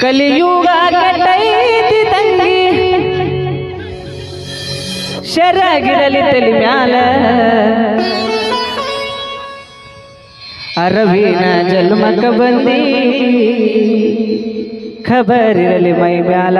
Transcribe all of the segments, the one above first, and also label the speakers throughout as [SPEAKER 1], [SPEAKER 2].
[SPEAKER 1] ಕಲಿಯುಗ ಕಟ್ಟೈತಿ ತಂಗಿ. ಶರಾಗಿರಲಿ ತಲಿ ಮ್ಯಾಲ. ಅರವಿನ ಜನ್ಮಕ ಬಂದಿ. ಖಬರಿರಲಿ ಮೈ ಮ್ಯಾಲ.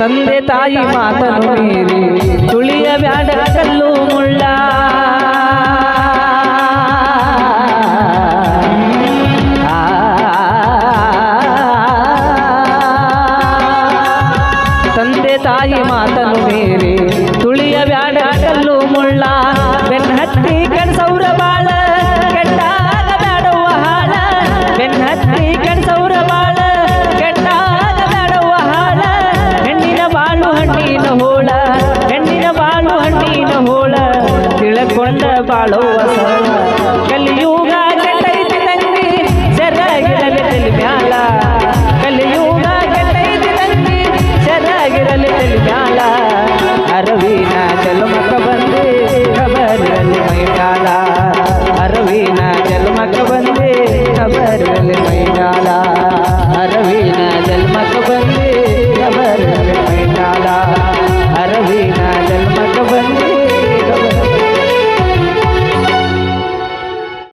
[SPEAKER 1] तंदे ताई मातनु मीरी।